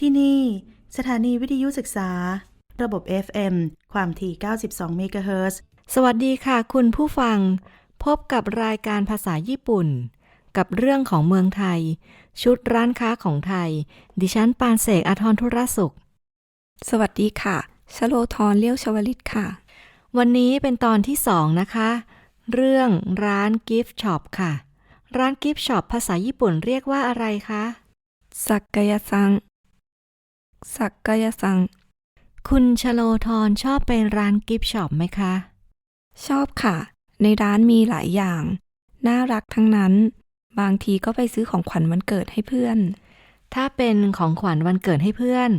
ที่นี่ สถานีวิทยุศึกษา ระบบ FM ความถี่ 92 เมกะเฮิรตซ์สวัสดีค่ะ คุณผู้ฟัง พบกับรายการภาษาญี่ปุ่น กับเรื่องของเมืองไทย ชุดร้านค้าของไทย ดิฉันปานเสกอาทรธุรสุข สวัสดีค่ะชโลทรเลี้ยวชวลิตค่ะ วันนี้เป็นตอนที่สองนะคะ เรื่องร้านกิฟต์ช็อปค่ะ ร้านกิฟต์ช็อปภาษาญี่ปุ่นเรียกว่าอะไรคะสักกายซัง สักกายซัง คุณชโลทรชอบไปร้านกิฟต์ช็อปไหมคะ ชอบค่ะ ในร้านมีหลายอย่าง น่ารักทั้งนั้น บางทีก็ไปซื้อของขวัญวันเกิดให้เพื่อน ถ้าเป็นของขวัญวันเกิดให้เพื่อน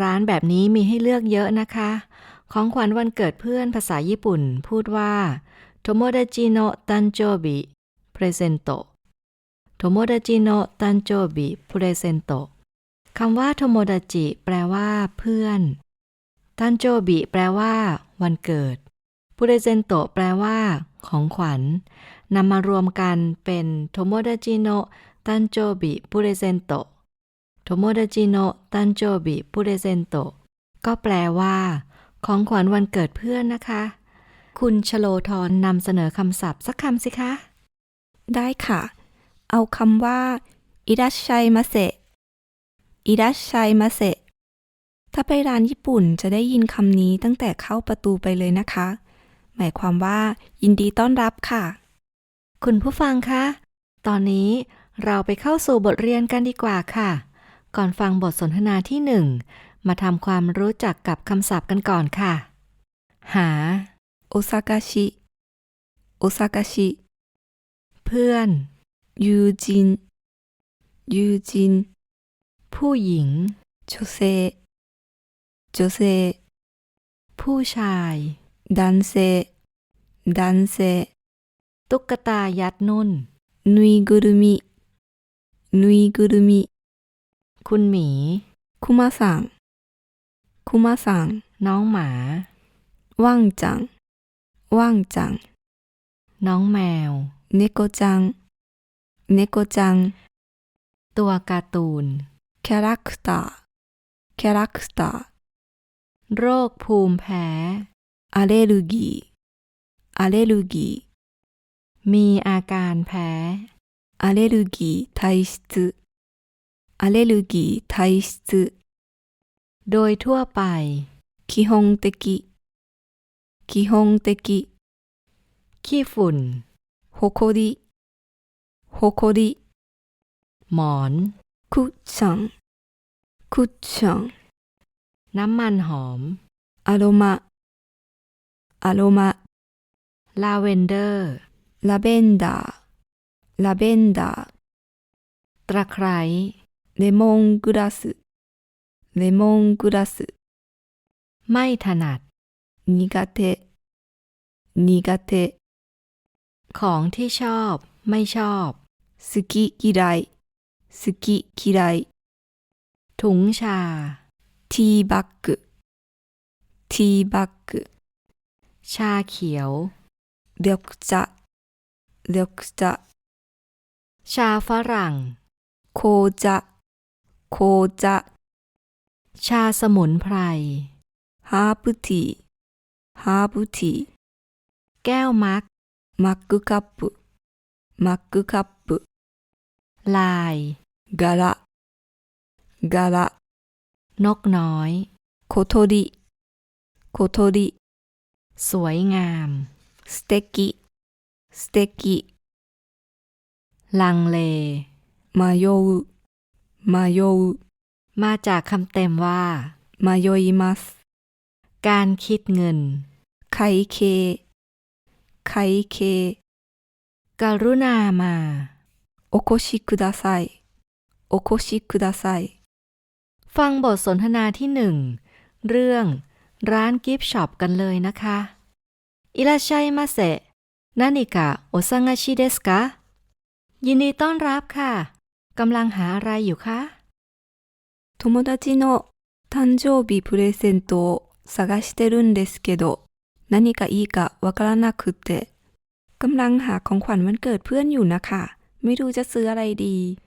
ร้านแบบนี้มีให้เลือกเยอะนะคะ ของขวัญวันเกิดเพื่อนภาษาญี่ปุ่น พูดว่า tomodachi no tanjobi presento tomodachi no tanjobi presento คำว่า tomodachi แปลว่า เพื่อน tanjobi แปลว่า วันเกิด presento แปลว่า ของขวัญนำมารวมกันเป็น tomodachi no tanjobi presento โทโมดาจิโนะตันโจบิปุเรเซนโตก็แปลว่า ของขวัญวันเกิดเพื่อนนะคะ คุณชโลทรนำเสนอคำศัพท์สักคำสิคะ ได้ค่ะ เอาคำว่าอิรัชชัยมาเซ อิรัชชัยมาเซถ้าไปร้านญี่ปุ่นจะได้ยินคำนี้ตั้งแต่เข้าประตูไปเลยนะคะ หมายความว่า ยินดีต้อนรับค่ะ คุณผู้ฟังคะ ตอนนี้เราไปเข้าสู่บทเรียนกันดีกว่าค่ะ ก่อนฟังบทสนทนาที่หนึ่งมาทำความรู้จักกับคำศัพท์กันก่อนค่ะ หาโอซากาชิโอซากาชิเพื่อนยูจินยูจิน ผู้หญิงจูเซจูเซผู้ชาย ดันเซ ดันเซ ตุ๊กตายัดนุ่น นุยกุรุมิ นุยกุรุมิ คุณหมี คุมาสัง คุมาสัง น้องหมา ว่างจัง ว่างจัง น้องแมว เนโกจัง เนโกจัง ตัวการ์ตูน キャラクターキャラクター โรคภูมิแพ้ アレルギーアレルギー มีอาการแพ้ アレルギー体質アレルギー体質 โดยทั่วไป 基本的基本的 ขี้ฝุ่น ほこりほこり หมอน 구청구งน้ำมันหอมอารม아로마 아로마 ลาเวนเดอร์ลาเบนดาล라เ더라벤더 ตะไคร้เลมอนกรา레몬그라스 레몬그라스 ไม่ถนัด 니가테าเ테ของที่ชอบ ไม่ชอบสกิกิไ이 สกิคิไรถุงชา ทีบักกทีบักกชาเขียวเรีกจะเรีกจะชาฝรั่ง โคจะโคจะชาสมุนไพร ฮาบุติฮาบุติแก้วมัก มักกุคับมักกุคับลาย กาละกาละนกน้อย โคโทริ โคโทริ สวยงามสเตกิสเตกิลังเล มาโยมาโยมาจากคำเต็มว่า มาโยอิมัส การคิดเงิน ไคเค ไคเค กรุณามา โอโคชิคุดาไซ ださいお越しください ฟังบทสนทนาที่หนึ่ง เรื่อง ร้านกิฟต์ช็อปกันเลยนะคะอิราชัยมาเซนานิกะโอซังาชิเดสกะยินดีต้อนรับค่ะกำลังหาอะไรอยู่คะ 友達の誕生日プレゼントを探してるんですけど何かいいかわからなくてกำลังหาของขวัญวันเกิดเพื่อนอยู่นะคะ ไม่รู้จะซื้ออะไรดี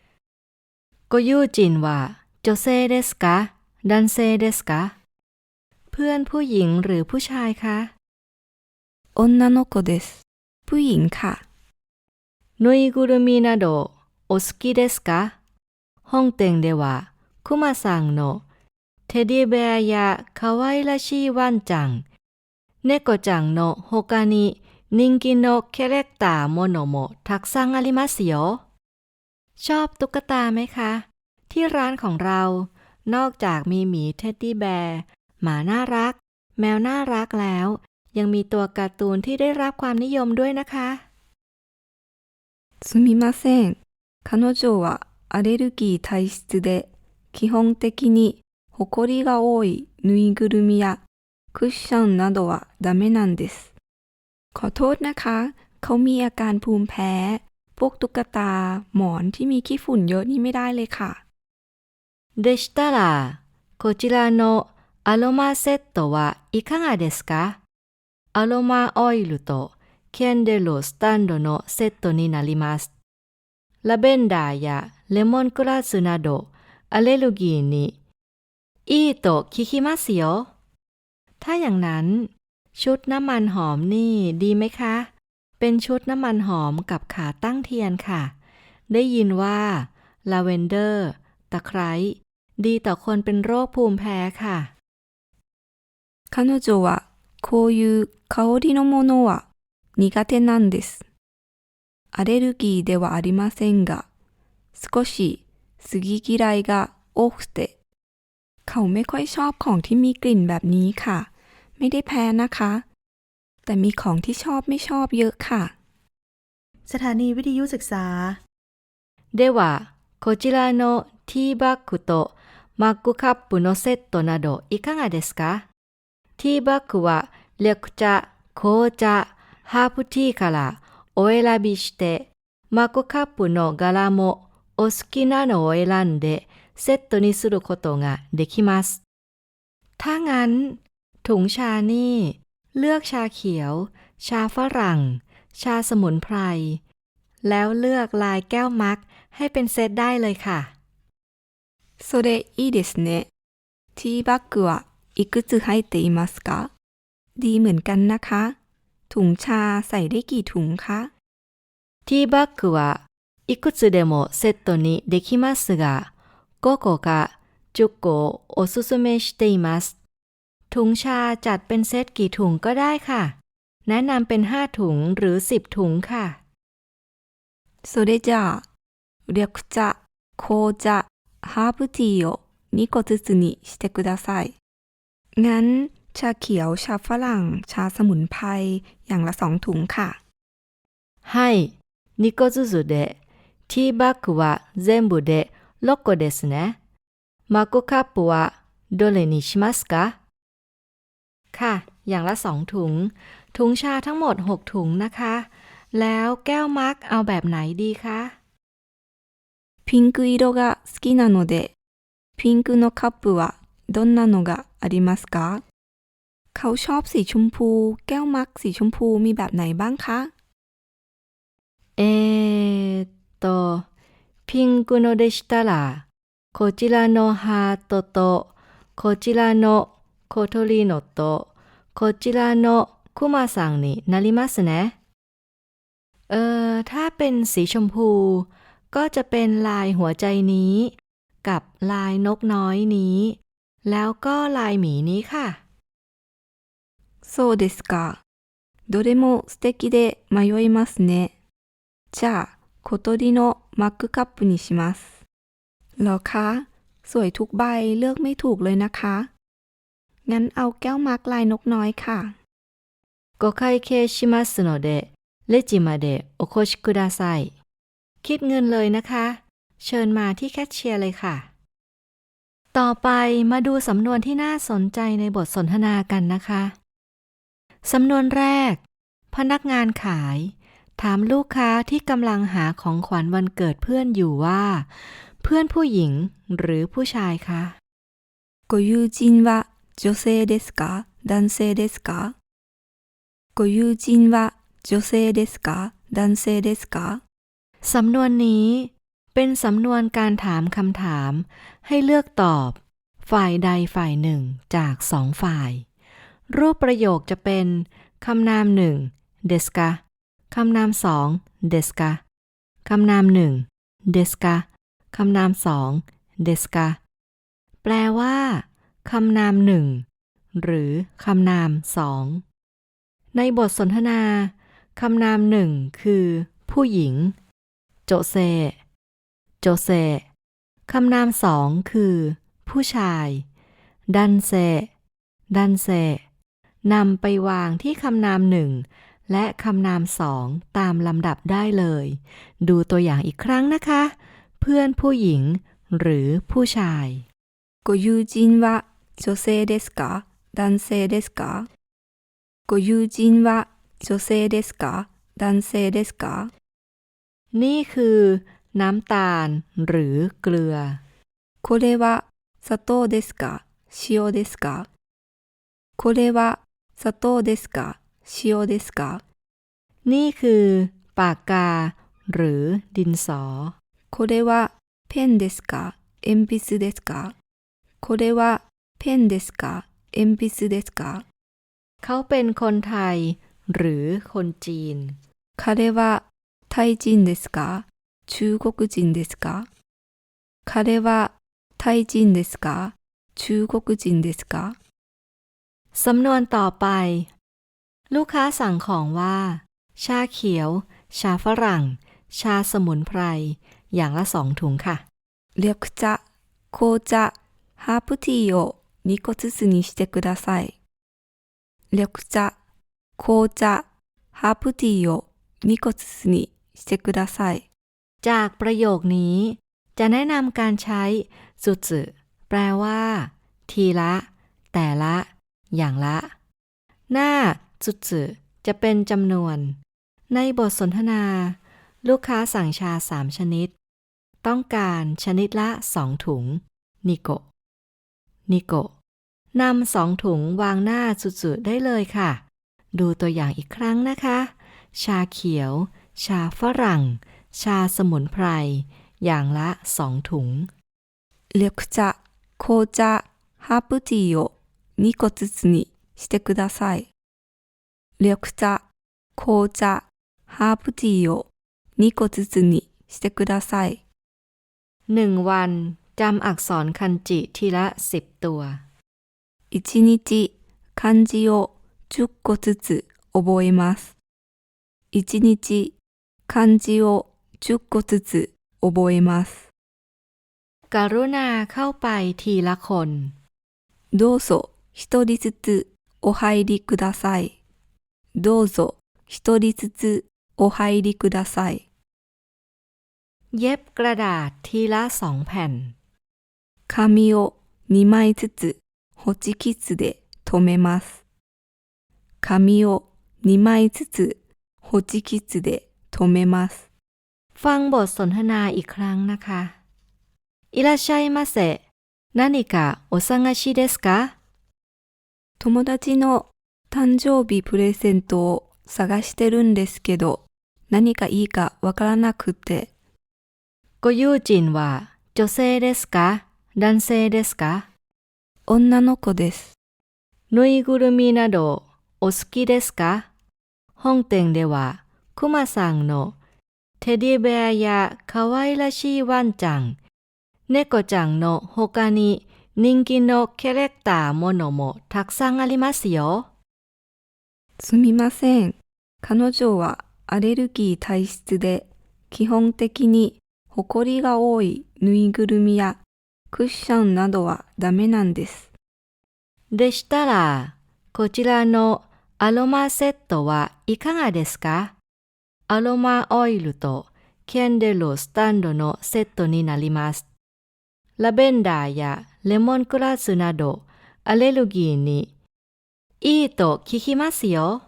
ก็ยูจินว่า โจเซเดสกาดันเซเดสกาเพื่อนผู้หญิงหรือผู้ชายคะ 女の子です。ผู้หญิงค่ะ ぬいぐるみなどお好きですか本店ではクマさんのテディベアや可愛らしいワンちゃん、猫ちゃんの他に人気のキャラクターものもたくさんありますよ。 ชอบตุ๊กตาไหมคะ ที่ร้านของเรา นอกจากมีหมีเท็ดดี้แบร์หมาน่ารัก แมวน่ารักแล้ว ยังมีตัวการ์ตูนที่ได้รับความนิยมด้วยนะคะ すみません。彼女はアレルギー体質で、基本的にホコリが多いぬいぐるみやクッションなどはダメなんです。ขอโทษนะคะ เขามีอาการภูมิแพ้ พวกตุ๊กตา หมอนที่มีขี้ฝุ่นเยอะนี่ไม่ได้เลยค่ะ でしたら、こちらのアロマセットはいかがですかアロマオイルとキャンデルスタンドのセットになります。ラベンダーやレモングラスなどアレルギーにいいと聞きますよ。ถ้าอย่างนั้น ชุดน้ำมันหอมนี่ดีไหมคะ เป็นชุดน้ำมันหอมกับขาตั้งเทียนค่ะ ได้ยินว่าลาเวนเดอร์ ตะไคร้ ดีต่อคนเป็นโรคภูมิแพ้ค่ะ 彼女はこういう香りのものは苦手なんです。アレルギーではありませんが、少し好き嫌いが多くて、เขาไม่ค่อยชอบของที่มีกลิ่นแบบนี้ค่ะ ไม่ได้แพ้นะคะ แต่มีของที่ชอบไม่ชอบเยอะค่ะ สถานีวิทยุศึกษา では、こちらのティーバッグとマッグカップのセットなどいかがですかティーバッグは緑茶、紅茶、ハーブティーからお選びして、マッグカップの柄もお好きなのを選んでセットにすることができます。ถ้างั้น ถุงชานี่ เลือกชาเขียว ชาฝรั่ง ชาสมุนไพร แล้วเลือกลายแก้วมักให้เป็นเซตได้เลยค่ะ それいいですね。ティーバッグはいくつ入っていますかดีเหมือนกันนะคะ ถุงชาใส่ได้กี่ถุงคะ ティーバッグはいくつでもセットにできますが、5個か10個をおすすめしています。 ถุงชาจัดเป็นเซตกี่ถุงก็ได้ค่ะ แนะนำเป็นห้าถุงหรือสิบถุงค่ะそれじゃあ緑茶、紅茶、ハーブティーを2個ずつにしてください。งั้น ชาเขียว ชาฝรั่ง ชาสมุนไพร อย่างละสองถุงค่ะให้นิโกซุซุเดะที่บักวะเซมบุเดะโลโกเดสเนะมาโกค個ですね。マコカップはどれにしますา ค่ะ อย่างละสองถุง ถุงชาทั้งหมด 6 ถุงนะคะ แล้วแก้วมักเอาแบบไหนดีคะ ピンク色が好きなので、ピンクのカップはどんなのがありますかเขาชอบสีชมพู แก้วมักสีชมพูมีแบบไหนบ้างคะ えーっと、ピンクのでしたら、こちらのハートと、こちらの 小鳥のと、こちらのクマさんになりますね。เออ ถ้าเป็นสีชมพู ก็จะเป็นลายหัวใจนี้ กับลายนกน้อยนี้ แล้วก็ลายหมีนี้ค่ะ そうですか。どれも素敵で迷いますね。じゃあ、小鳥のマックカップにします。เหรอคะ สวยทุกใบเลือกไม่ถูกเลยนะคะ งั้นเอาแก้วมักลายนกน้อยค่ะ ご会計しますので、レジまでお越しください。คิดเงินเลยนะคะ เชิญมาที่แคชเชียร์เลยค่ะ ต่อไปมาดูสำนวนที่น่าสนใจในบทสนทนากันนะคะ สำนวนแรก พนักงานขาย ถามลูกค้าที่กำลังหาของขวัญวันเกิดเพื่อนอยู่ว่า เพื่อนผู้หญิงหรือผู้ชายคะ ご友人は 女性ですか男性ですかご友人は女性ですか男性ですか สำนวนนี้ เป็นสำนวนการถามคำถาม ให้เลือกตอบ ฝ่ายใดฝ่ายหนึ่งจากสองฝ่าย รูปประโยคจะเป็นคำนามหนึ่งเดสกาคำนามสองเดสกาคำนามหนึ่งเดสกาคำนามสองเดสกาแปลว่า คำนามหนึ่งหรือคำนามสอง ในบทสนทนาคำนามหนึ่งคือ ผู้หญิง โจเซ โจเซ คำนามสองคือ ผู้ชาย ดันเซ ดันเซ นำไปวางที่คำนามหนึ่งและคำนามสองตามลำดับได้เลย ดูตัวอย่างอีกครั้งนะคะ เพื่อนผู้หญิง หรือผู้ชาย ご友人は 女性ですか男性ですかご友人は女性ですか男性ですか นี่คือ น้ำตาล หรือเกลือ これは砂糖ですか塩ですかこれは砂糖ですか塩ですか นี่คือ ปากกา หรือ ดินสอ これはペンですか鉛筆ですかこれは ペンですか鉛筆ですか เขาเป็นคนไทย หรือคนจีน 彼はタイ人ですか中国人ですか彼はタイ人ですか中国人ですか สำนวนต่อไป ลูกค้าสั่งของว่า ชาเขียว ชาฝรั่ง ชาสมุนไพร อย่างละสองถุงค่ะ 緑茶、紅茶、ハーブティーを 2個ずつにしてください。緑茶、紅茶、ハーブティーを2個ずつにしてください。 จากประโยคนี้ จะแนะนำการใช้สุจึแปลว่า ทีละ แต่ละ อย่างละ หน้าสุจึจะเป็นจำนวน ในบทสนทนา ลูกค้าสั่งชาสามชนิด ต้องการชนิดละสองถุง นิโกะนิโกะ นำสองถุงวางหน้าสุจึได้เลยค่ะ ดูตัวอย่างอีกครั้งนะคะ ชาเขียว ชาฝรั่ง ชาสมุนไพร อย่างละสองถุง 緑茶、紅茶、ハーブティーを2個ずつにしてください。緑茶、紅茶、ハーブティーを2個ずつにしてください。 หนึ่งวันจำอักษรคันจิทีละสิบตัว 1日漢字を10個ずつ覚えます。1日漢字を10個ずつ覚えます。 กรุณาเข้าไปทีละคน どうぞ一人ずつお入りください。どうぞ一人ずつお入りください。 เย็บกระดาษทีละสองแผ่น 紙を2枚ずつ ホチキスで留めます。紙を2枚ずつホチキスで留めます。 ฟังบทสนทนาอีกครั้งนะคะ อิราชัยมาเซนานิกะโอซังาชิเดสกะ 友達の誕生日プレゼントを探してるんですけど、何かいいかわからなくて、 โกยูจินวะโจเซเดส 女の子です。ぬいぐるみなどお好きですか？本店では、くまさんのテディベアや可愛らしいワンちゃん、猫ちゃんの他に人気のキャラクターものもたくさんありますよ。すみません。彼女はアレルギー体質で、基本的にホコリが多いぬいぐるみやクッションなどはダメなんです。でしたら、こちらのアロマセットはいかがですか？アロマオイルとキャンデルスタンドのセットになります。ラベンダーやレモングラスなどアレルギーにいいと聞きますよ。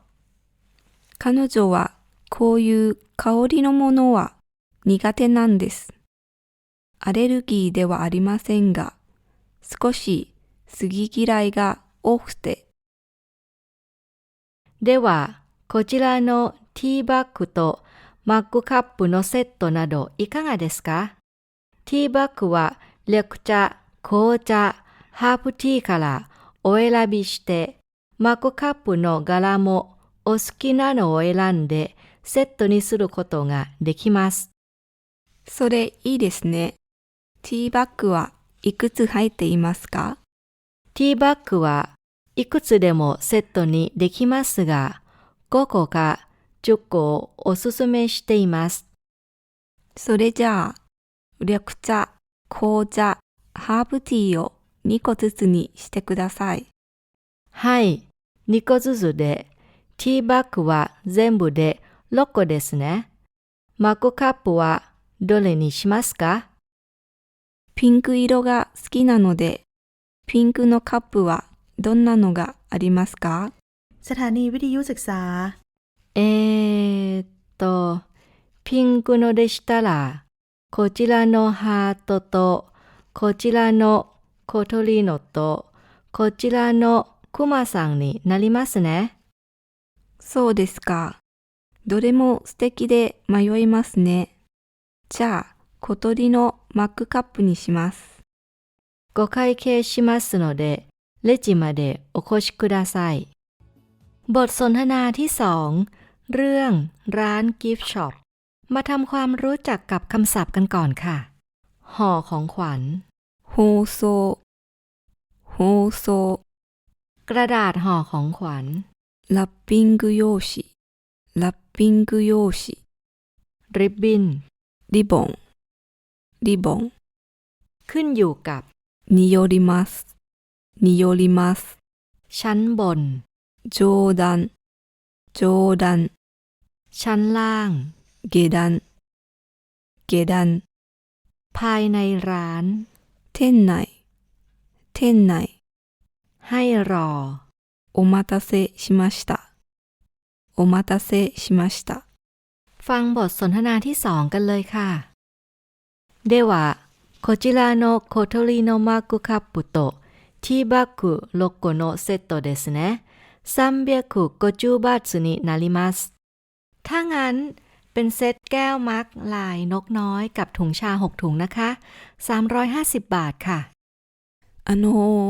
彼女はこういう香りのものは苦手なんです。アレルギーではありませんが、少し好き嫌いが多くて、では、こちらのティーバッグとマックカップのセットなどいかがですか？ティーバッグは緑茶、紅茶、ハーブティーからお選びして、マグカップの柄もお好きなのを選んでセットにすることができます。それいいですね。ティーバッグはいくつ入っていますか？ティーバッグはいくつでもセットにできますが、5個か10個をおすすめしています。それじゃあ、緑茶、紅茶、ハーブティーを2個ずつにしてください。はい、2個ずつで、ティーバッグは全部で6個ですね。マグカップはどれにしますか？ピンク色が好きなので、ピンクのカップはどんなのがありますか สถานีวิทยุศึกษา えーっと、ピンクのでしたら、こちらのハートと、こちらの小鳥のと、こちらのクマさんになりますね。そうですか。どれも素敵で迷いますね。じゃあ、 小鳥のマックカップにします。ご会計しますので、レジまでお越しください。บทสนทนาที่สองเรื่องร้านกิฟต์ช็อป มาทำความรู้จักกับคำศัพท์กันก่อนค่ะ ห่อของขวัญ 放送、放送、 กระดาษห่อของขวัญ ラッピング用紙、ラッピング用紙、 ริบบิ้น リボン、 ริบงขึ้นอยู่กับนิโยริมัสนิโยริมัสชั้นบนโจดันโจดันชั้นล่างเกดันเกดันภายในร้าน เท่นไนเท่นไนให้รอโอมาตาเซชิมาชิตะโอมาตาเซชิมาชิตะฟังบทสนทนาที่สองกันเลยค่ะ เดวะโคจิราโนโคโทริโนมากุคัปปุโตะทีบักุโลโกโนเซตโตเดสเนะ350บาทになりますถ้างั้นเป็นเซตแก้วมักลายนกน้อยกับถุงชา 6 ถุงนะคะ 350 บาทค่ะ あの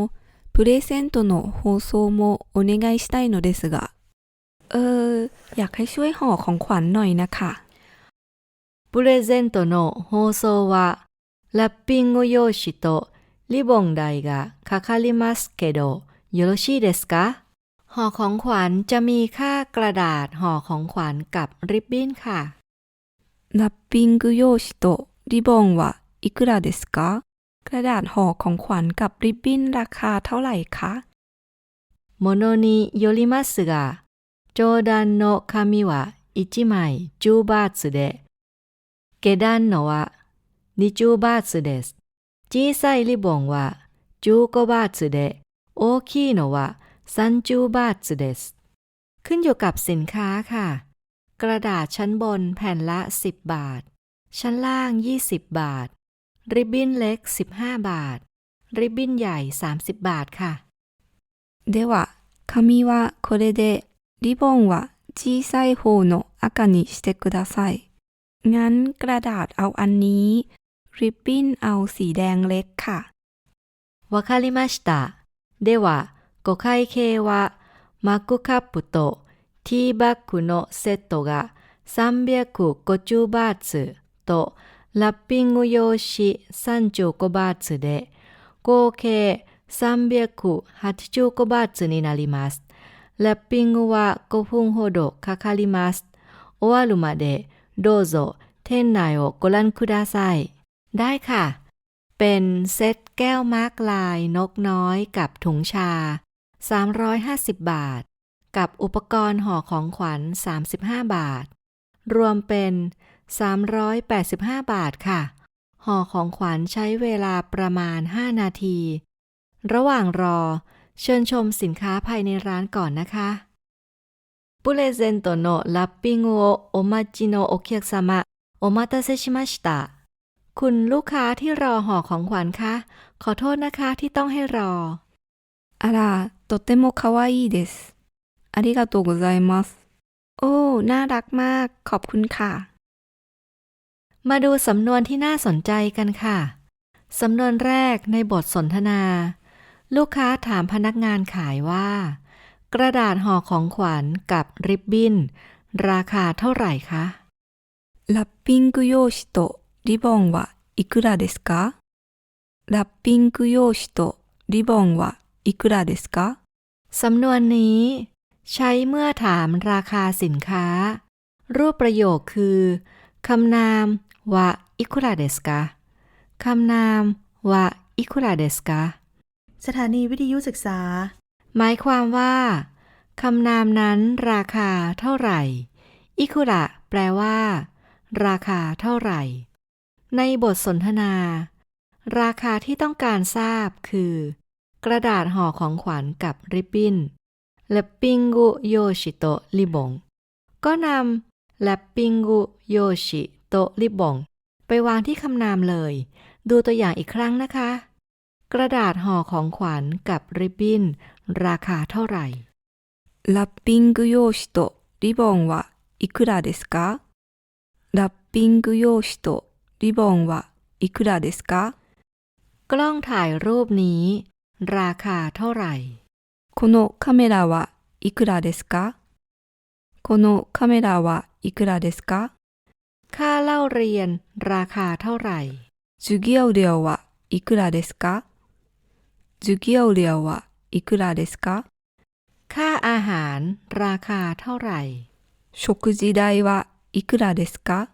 ー、プレゼントの放送もお願いしたいのですが。เออ อยากให้ช่วยห่อของขวัญหน่อยนะคะ プレゼントの放送はラッピング用紙とリボン代がかかりますけどよろしいですかห่อของขวัญจะมีค่ากระดาษห่อของขวัญกับริบบิ้นค่ะ ラッピング用紙とリボンはいくらですかกระดาษห่อของขวัญกับริบบิ้นราคาเท่าไหร่คะ ものによりますが上段の紙は1枚10バーツで下段のは20バーツです小さいリボ ンは15バーツで大きいのは30バーツですขึ้นอยู่กับสินค้าค่ะ กระดาษชั้นบนแผ่นละ 10 บาท ชั้นล่าง 20 บาท ริบบิ้นเล็ก 15 บาท ริบบิ้นใหญ่ 30 บาทค่ะ では、紙はこれで、リボンは小さい方の赤にしてください。 งั้นกระดาษเอาอันนี้ ริบบิ้นเอาสีแดงเล็กค่ะ わかりました。では、ご会計は、マックカップとティーバッグのセットが350バーツとラッピング用紙35バーツで、合計385バーツになります。ラッピングは5分ほどかかります。終わるまで โดโซเทนไนโอโกลันคุดาไซได้ค่ะ เป็นเซตแก้วมาร์กลายนกน้อยกับถุงชา 350 บาท กับอุปกรณ์ห่อของขวัญ 35 บาท รวมเป็น 385 บาทค่ะห่อของขวัญใช้เวลาประมาณ 5 นาที ระหว่างรอเชิญชมสินค้าภายในร้านก่อนนะคะ プレゼントのラッピングをお待ちのお客様お待たせしました คุณลูกค้าที่รอห่อของขวัญคะ ขอโทษนะคะที่ต้องให้รอ あら、とても可愛いです。ありがとうございます。โอ้ น่ารักมาก ขอบคุณค่ะ มาดูสำนวนที่น่าสนใจกันค่ะ สำนวนแรกในบทสนทนา ลูกค้าถามพนักงานขายว่า กระดาษห่อของขวัญกับริบบิ้น ราคาเท่าไหร่คะ ラッピング用紙とリボンはいくらですかラッピング用紙とリボンはいくらですか สำนวนนี้ ใช้เมื่อถามราคาสินค้า รูปประโยคคือคำนามวะอิคุระเดสกาคำนามวะอิคุระเดสกา สถานีวิทยุศึกษา หมายความว่าคำนามนั้นราคาเท่าไหร่ อิคุระแปลว่า ราคาเท่าไหร่ ในบทสนทนา ราคาที่ต้องการทราบคือ กระดาษห่อของขวัญกับริบบิ้นและปิงกุโยชิโตะริบง ก็นำและปิงกุโยชิโตะริบง ไปวางที่คำนามเลย ดูตัวอย่างอีกครั้งนะคะ กระดาษห่อของขวัญกับริบบิ้น ราคาเท่าไหร่ ラッピング用紙とリボンはいくらですかラッピング用紙とリボンはいくらですか กล้องถ่ายรูปนี้ ราคาเท่าไหร่ このカメラはいくらですかこのカメラはいくらですか ค่าเล่าเรียน ราคาเท่าไหร่ 授業料はいくらですか授業料は いくらですか ค่าอาหาร ราคาเท่าไหร่ 食事代はいくらですか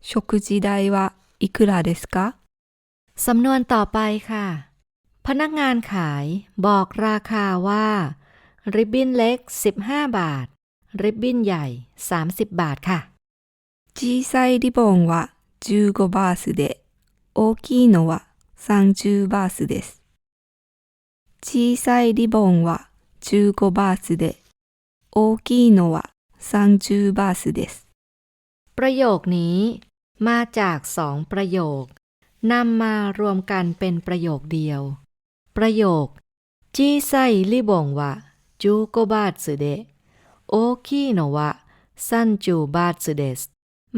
食事代はいくらですか สำนวนต่อไปค่ะ พนักงานขายบอกราคาว่า ริบบิ้นเล็ก 15 บาท ริบบิ้นใหญ่ 30 บาทค่ะ 小さいリボンは15バースで大きいのは30バースです。 小さいリボンは15バースで大きいのは30バースです。 ประโยคนี้ มาจากสองประโยคนำมารวมกันเป็นประโยคเดียว ประโยคจีไซลิบงวะจูโกบาตสึเดะโอคิโนวะซันจูบาตสึเดส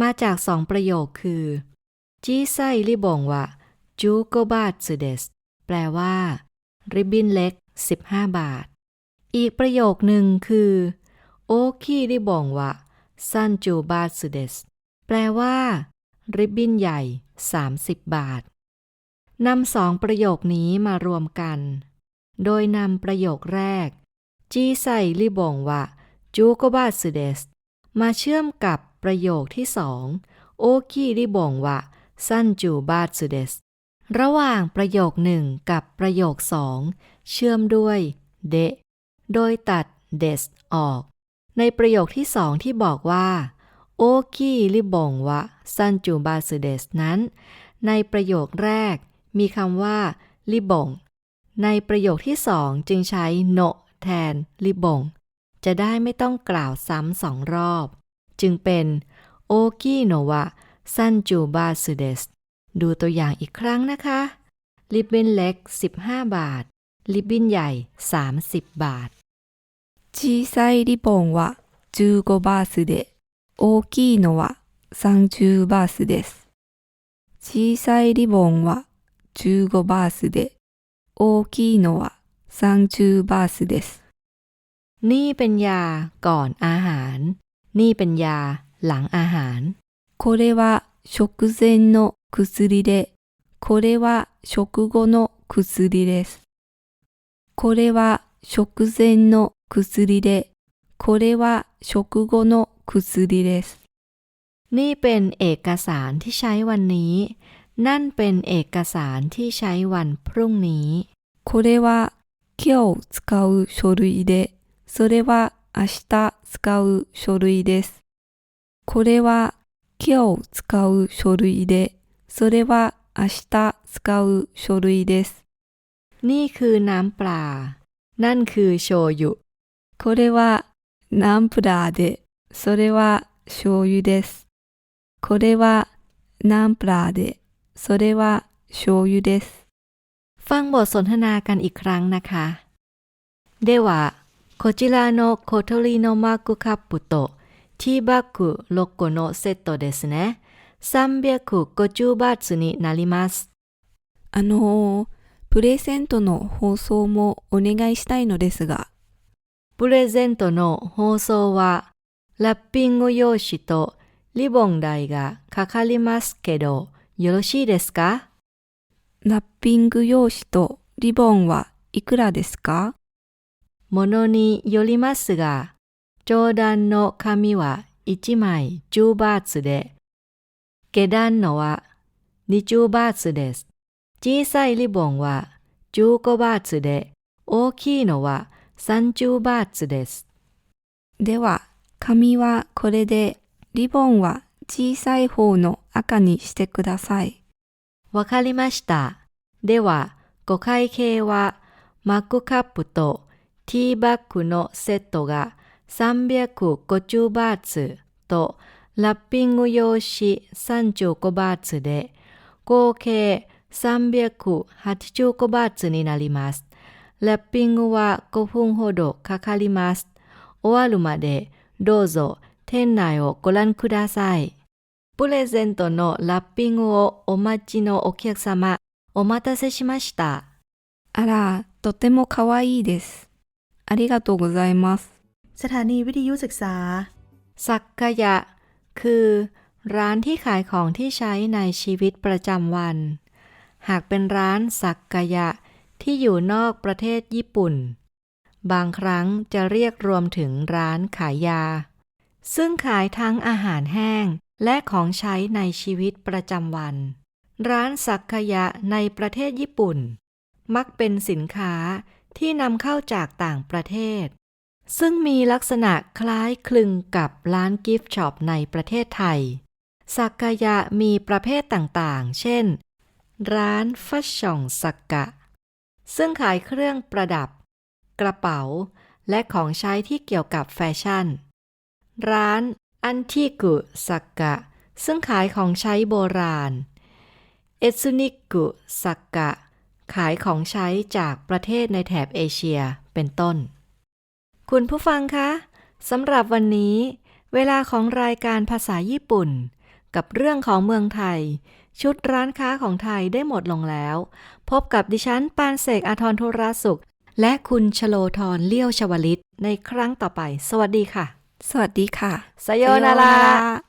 มาจากสองประโยคคือจีไซลิบงวะจูโกบาตสึเดสแปลว่า ริบบิ้นเล็ก 15 บาท อีกประโยคหนึ่งคือโอคิริบงวะซันจูบาสึเดสแปลว่า ริบบิ้นใหญ่ 30 บาทนำสองประโยคนี้มารวมกัน โดยนำประโยคแรก จีไซริบงวะจูโกบาสึเดสมาเชื่อมกับประโยคที่สองโอคิริบงวะซันจูบาสึเดส ระหว่างประโยคหนึ่งกับประโยคสองเชื่อมด้วยเดะโดยตัดเดสออก ในประโยคที่สองที่บอกว่าโอคิริบงวะซันจูบาสึเดสนั้น ในประโยคแรก มีคำว่าริบง ในประโยคที่สองจึงใช้โนะแทนริบง จะได้ไม่ต้องกล่าวซ้ำสองรอบ จึงเป็นโอคิโนวะซันจูบาสึเดส ดูตัวอย่างอีกครั้งนะคะ ลิบบิ้นเล็ก 15 บาท ลิบบิ้นใหญ่ 30 บาท 小さいリボンは15バースで大きいのは30バースです。小さいリボンは15バースで大きいのは30バースです。 นี่เป็นยาก่อนอาหาร นี่เป็นยาหลังอาหาร これは食前の 薬で、これは食後の薬です。これは食前の薬で、これは食後の薬です。 นี่เป็นเอกสารที่ใช้วันนี้ นั่นเป็นเอกสารที่ใช้วันพรุ่งนี้ これは今日使う書類で、それは明日使う書類です。これは今日使う書類で、 それは明日使う書類です。 นี่คือน้ำปลา นั่นคือโชยุ これはナンプラーで、それは醤油です。これはナンプラーで、それは醤油です。 ฟังบทสนทนากันอีกครั้งนะคะเดวะโคจิราโนโคโทริโนมากุคับปุโตะที่บา 350バーツになります。あのー、プレゼントの放送もお願いしたいのですが。プレゼントの放送は、ラッピング用紙とリボン代がかかりますけど、よろしいですか？ラッピング用紙とリボンはいくらですか？ものによりますが、上段の紙は1枚10バーツで、下段のは20バーツです。小さいリボンは15バーツで、大きいのは30バーツです。では、紙はこれで、リボンは小さい方の赤にしてください。わかりました。では、ご会計は、マックカップとティーバッグのセットが350バーツとラッピング用紙35バーツで、合計385バーツになります。ラッピングは5分ほどかかります。終わるまでどうぞ店内をご覧ください。プレゼントのラッピングをお待ちのお客様、お待たせしました。あら、とても可愛いです。ありがとうございます。 สถานีวิทยุศึกษา สักกะยะ คือ ร้านที่ขายของที่ใช้ในชีวิตประจำวัน หากเป็นร้านสักกะยะที่อยู่นอกประเทศญี่ปุ่น บางครั้งจะเรียกรวมถึงร้านขายยา ซึ่งขายทั้งอาหารแห้งและของใช้ในชีวิตประจำวัน ร้านสักกะยะในประเทศญี่ปุ่น มักเป็นสินค้าที่นำเข้าจากต่างประเทศ ซึ่งมีลักษณะคล้ายคลึงกับร้านกิฟต์ช็อปในประเทศไทย สักกายะมีประเภทต่างๆ เช่น ร้านฟัชช่องสักกะ ซึ่งขายเครื่องประดับ กระเป๋า และของใช้ที่เกี่ยวกับแฟชั่น ร้านอันทิกุสักกะ ซึ่งขายของใช้โบราณ เอซุนิกุสักกะ ขายของใช้จากประเทศในแถบเอเชีย เป็นต้น คุณผู้ฟังคะสำหรับวันนี้ เวลาของรายการภาษาญี่ปุ่น กับเรื่องของเมืองไทย ชุดร้านค้าของไทยได้หมดลงแล้ว พบกับดิฉันปานเสกอาทรธุราสุข และคุณชโลธรเลี้ยวชวลิตในครั้งต่อไป สวัสดีค่ะ สวัสดีค่ะสโยนารา